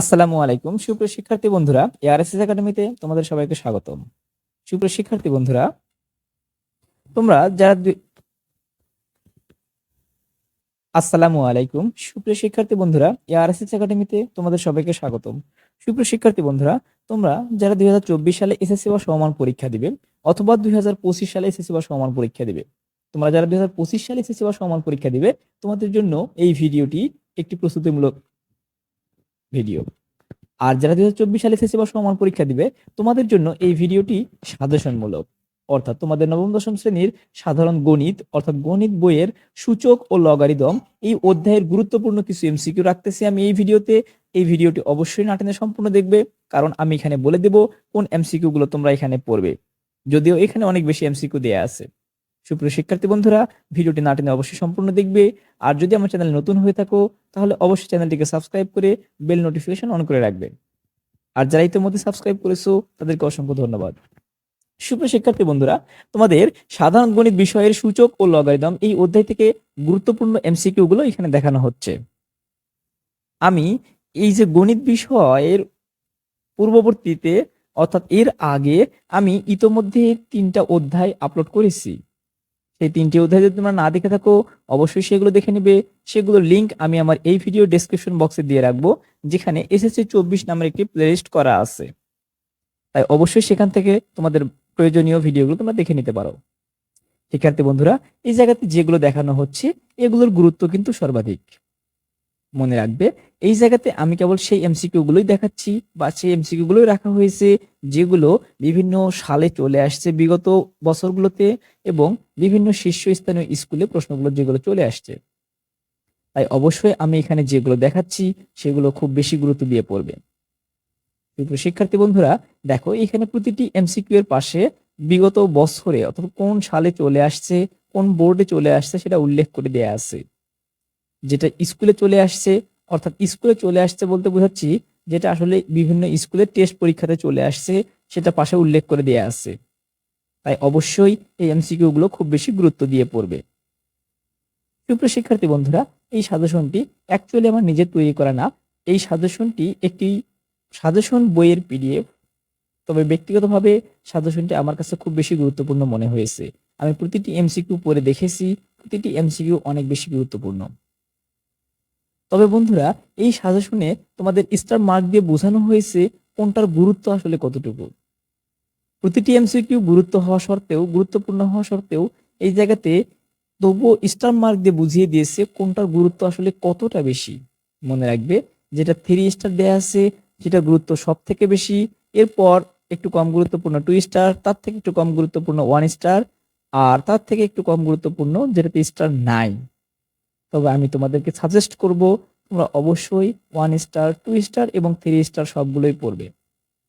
আসসালামু আলাইকুম। সুপ্রিয় শিক্ষার্থী বন্ধুরা এআরএসএস একাডেমিতে তোমাদের সবাইকে স্বাগতম। সুপ্রিয় শিক্ষার্থী বন্ধুরা, তোমরা যারা আসসালামু আলাইকুম। সুপ্রিয় শিক্ষার্থী বন্ধুরা এআরএসএস একাডেমিতে তোমাদের সবাইকে স্বাগতম। সুপ্রিয় শিক্ষার্থী বন্ধুরা, তোমরা যারা দুই হাজার চব্বিশ সালে এসএসসি বা সমমান পরীক্ষা দিবে অথবা দুই হাজার পঁচিশ সালে এসএসসি বা সমমান পরীক্ষা দিবে, তোমরা যারা দুই হাজার পঁচিশ সালে এসএসসি বা সমমান পরীক্ষা দিবে, তোমাদের জন্য এই ভিডিওটি একটি প্রস্তুতিমূলক ভিডিও আর যারা দুই হাজার চব্বিশ সালে এসএসসি বা সমান পরীক্ষা দিবে, তোমাদের জন্য এই ভিডিওটি সাজেশনমূলক। অর্থাৎ তোমাদের নবম, দশম শ্রেণির সাধারণ গণিত, অর্থাৎ গণিত বইয়ের সূচক ও লগারিদম এই অধ্যায়ের গুরুত্বপূর্ণ কিছু এমসিকিউ রাখতেছি আমি এই ভিডিওতে এই ভিডিওটি অবশ্যই নাটেনে সম্পূর্ণ দেখবে, কারণ আমি এখানে বলে দেব কোন এমসিকিউ গুলো তোমরা এখানে পড়বে। যদিও এখানে অনেক বেশি এমসিকিউ দেয়া আছে। সুপ্রিয় শিক্ষার্থী বন্ধুরা, ভিডিওটি নাটেনে অবশ্যই সম্পূর্ণ দেখবে। আর যদি আমার চ্যানেল নতুন হয়ে থাকো, তাহলে অবশ্যই চ্যানেলটিকে সাবস্ক্রাইব করে বেল নোটিফিকেশন অন করে রাখবে। আর যারা ইতিমধ্যে সাবস্ক্রাইব করেছ, তাদেরকে অসংখ্য ধন্যবাদ। সুপ্রিয় শিক্ষার্থী বন্ধুরা, তোমাদের সাধারণ গণিত বিষয়ের সূচক ও লগারিদম এই অধ্যায় থেকে গুরুত্বপূর্ণ এমসিকিউ গুলো এখানে দেখানো হচ্ছে। আমি এই যে গণিত বিষয়ের পূর্ববর্তীতে, অর্থাৎ এর আগে, আমি ইতোমধ্যে তিনটা অধ্যায় আপলোড করেছি। সেই তিনটি অধ্যায় যদি তোমরা না দেখে থাকো, অবশ্যই সেগুলো দেখে নিবে। সেগুলোর লিঙ্ক আমি আমার এই ভিডিও ডিসক্রিপশন বক্সে দিয়ে রাখব, যেখানে এসএসসি চব্বিশ নামের একটি প্লেলিস্ট করা আছে। তাই অবশ্যই সেখান থেকে তোমাদের প্রয়োজনীয় ভিডিওগুলো তোমরা দেখে নিতে পারো। শিক্ষার্থী বন্ধুরা, এই জায়গাতে যেগুলো দেখানো হচ্ছে, এগুলোর গুরুত্ব কিন্তু সর্বাধিক। মনে রাখবে। এই জায়গাতে আমি কেবল সেই এমসিকিউ গুলোই দেখাচ্ছি বা সেই এমসিকিউ গুলোই রাখা হয়েছে যেগুলো বিভিন্ন সালে চলে আসছে বিগত বছরগুলোতে এবং বিভিন্ন শীর্ষস্থানীয় স্কুলে প্রশ্নগুলো যেগুলো চলে আসছে। তাই অবশ্যই আমি এখানে যেগুলো দেখাচ্ছি সেগুলো খুব বেশি গুরুত্ব দিয়ে পড়বে। শিক্ষার্থী বন্ধুরা, দেখো এখানে প্রতিটি এমসিকিউ এর পাশে বিগত বছরে অথবা কোন সালে চলে আসছে, কোন বোর্ডে চলে আসছে সেটা উল্লেখ করে দেয়া আছে। যেটা স্কুলে চলে আসছে, অর্থাৎ স্কুলে চলে আসছে বলতে বোঝাচ্ছি যেটা আসলে বিভিন্ন স্কুলের টেস্ট পরীক্ষাতে চলে আসছে, সেটা পাশে উল্লেখ করে দেয়া আছে। তাই অবশ্যই এই এমসিকিউ গুলো খুব বেশি গুরুত্ব দিয়ে পড়বে। সুপ্রিয় শিক্ষার্থী বন্ধুরা, এই সাজেশনটি অ্যাকচুয়ালি আমার নিজের তৈরি করা না। এই সাজেশনটি একটি সাজেশন বইয়ের পিডিএফ তবে ব্যক্তিগতভাবে সাজেশনটি আমার কাছে খুব বেশি গুরুত্বপূর্ণ মনে হয়েছে। আমি প্রতিটি এমসিকিউ পড়ে দেখেছি, প্রতিটি এমসিকিউ অনেক বেশি গুরুত্বপূর্ণ। তবে বন্ধুরা, এই সাজেশনে তোমাদের স্টার মার্ক দিয়ে বোঝানো হয়েছে কোনটার গুরুত্ব আসলে কতটুকু। প্রতিটি এমসিকিউ গুরুত্ব হওয়া সত্ত্বেও, গুরুত্বপূর্ণ হওয়া সত্ত্বেও এই জায়গাতে তবুও স্টার মার্ক দিয়ে বুঝিয়ে দিয়েছে কোনটার গুরুত্ব আসলে কতটা বেশি। মনে রাখবে, যেটা থ্রি স্টার দেয়া আছে যেটা গুরুত্ব সব থেকে বেশি, এরপর একটু কম গুরুত্বপূর্ণ টু স্টার তার থেকে একটু কম গুরুত্বপূর্ণ ওয়ান স্টার আর তার থেকে একটু কম গুরুত্বপূর্ণ যেটাতে স্টার নাই তবে আমি তোমাদেরকে সাজেস্ট করব, তোমরা অবশ্যই ওয়ান স্টার টু স্টার এবং থ্রি স্টার সবগুলোই পড়বে।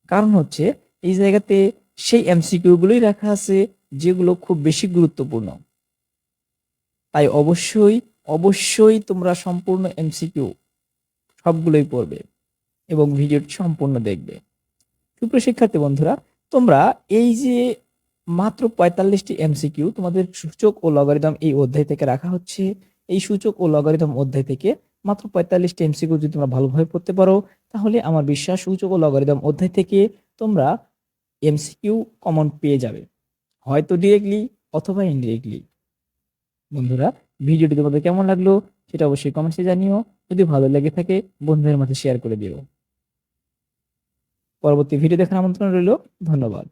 কারণ হচ্ছে, এই জায়গাতে সেই এমসিকিউগুলোই রাখা আছে, যেগুলো খুব বেশি গুরুত্বপূর্ণ। তাই অবশ্যই অবশ্যই তোমরা সম্পূর্ণ এমসিকিউ সবগুলোই পড়বে এবং ভিডিওটি সম্পূর্ণ দেখবে। সুপ্রিয় শিক্ষার্থী বন্ধুরা, তোমরা এই যে মাত্র পঁয়তাল্লিশটি এমসিকিউ তোমাদের সূচক ও লগারিদম এই অধ্যায় থেকে রাখা হচ্ছে এই সূচক ও লগারিদম অধ্যায় থেকে মাত্র পঁয়তাল্লিশটি এমসিকিউ যদি তোমরা ভালোভাবে পড়তে পারো, তাহলে আমার বিশ্বাস সূচক ও লগারিদম অধ্যায় থেকে তোমরা এমসিকিউ কমন পেয়ে যাবে। হয়তো ডিরেক্টলি অথবা ইনডিরেক্টলি বন্ধুরা, ভিডিওটি তোমাদের কেমন লাগল সেটা অবশ্যই কমেন্টসে জানিও। যদি ভালো লেগে থাকে, বন্ধুদের মাঝে শেয়ার করে দিও। পরবর্তী ভিডিও দেখার আমন্ত্রণ রইল। ধন্যবাদ।